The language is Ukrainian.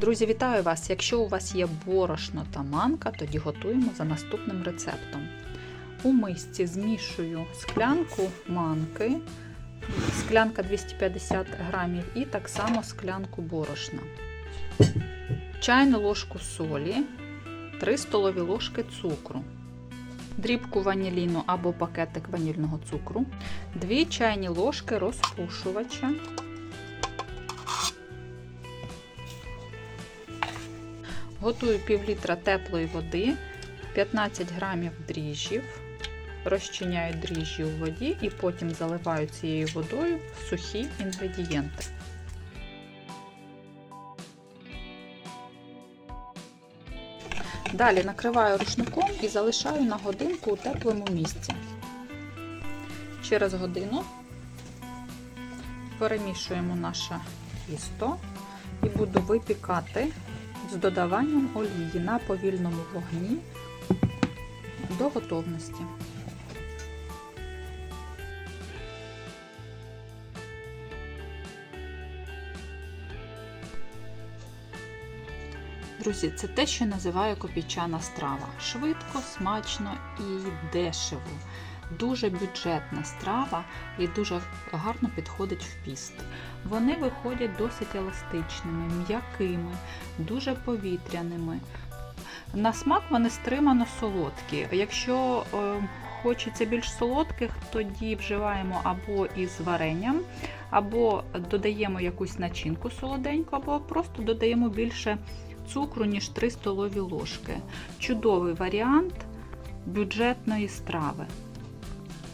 Друзі, вітаю вас! Якщо у вас є борошно та манка, тоді готуємо за наступним рецептом. У мисці змішую склянку манки, склянка 250 грамів і так само склянку борошна, чайну ложку солі, 3 столові ложки цукру, дрібку ваніліну або пакетик ванільного цукру, 2 чайні ложки розпушувача. Готую пів літра теплої води, 15 грамів дріжджів, розчиняю дріжджі у воді і потім заливаю цією водою сухі інгредієнти. Далі накриваю рушником і залишаю на годинку у теплому місці. Через годину перемішуємо наше тісто і буду випікати з додаванням олії на повільному вогні до готовності. Друзі, це те, що називаю копійчана страва. Швидко, смачно і дешево. Дуже бюджетна страва і дуже гарно підходить в піст. Вони виходять досить еластичними, м'якими, дуже повітряними. На смак вони стримано солодкі. Якщо е, хочеться більш солодких, тоді вживаємо або із варенням, або додаємо якусь начинку солоденьку, або просто додаємо більше цукру, ніж 3 столові ложки. Чудовий варіант бюджетної страви.